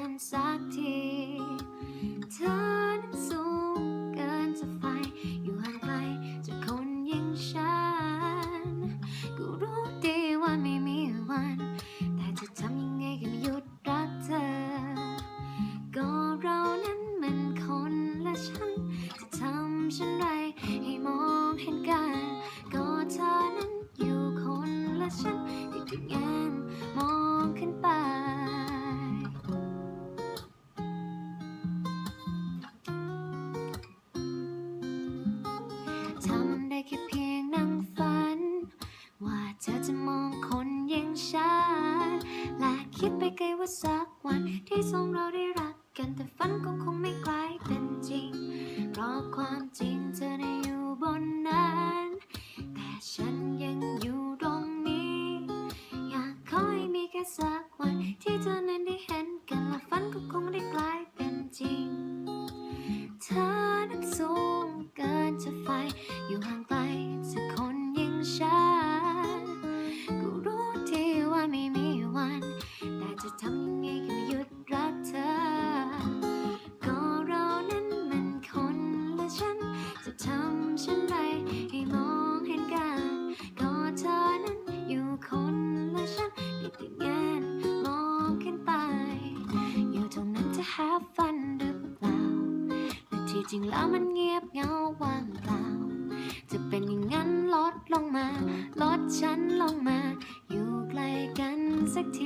ันสักทีเธอนั้นสูงเกินจะไฟอยู่ห่างไกลจากคนยิ่งฉันก็รู้ดีว่าไม่มีวัน แต่จะทำยังไงกันหยุดรักเธอ ก็เรานั้นเหมือนคนละฉันจะทำฉันไรให้มองเห็นกัน ก็เธอนั้นอยู่คนละฉันที่ยังไง คิดไปไกลว่าสักวันที่สองเราได้รักกันแต่ฝันก็คงไม่กลายเป็นจริง เพราะความจริงเธอได้อยู่บนนั้น แต่ฉันยังอยู่ตรงนี้ อยากขอให้มีแค่สักวันที่เธอนั้นได้เห็นกันและฝันก็คงได้ ทำฉันไรให้มองเห็นกันก็เธอนั้นอยู่คนละฉันได้แต่แงนมองขึ้นไป อยู่ตรงนั้นจะหาฟันหรือเปล่าแต่ที่จริงแล้วมันเงียบเหงาว่างเปล่า จะเป็นอย่างนั้นลดลงมา ลดฉันลงมา อยู่ใกล้กันสักที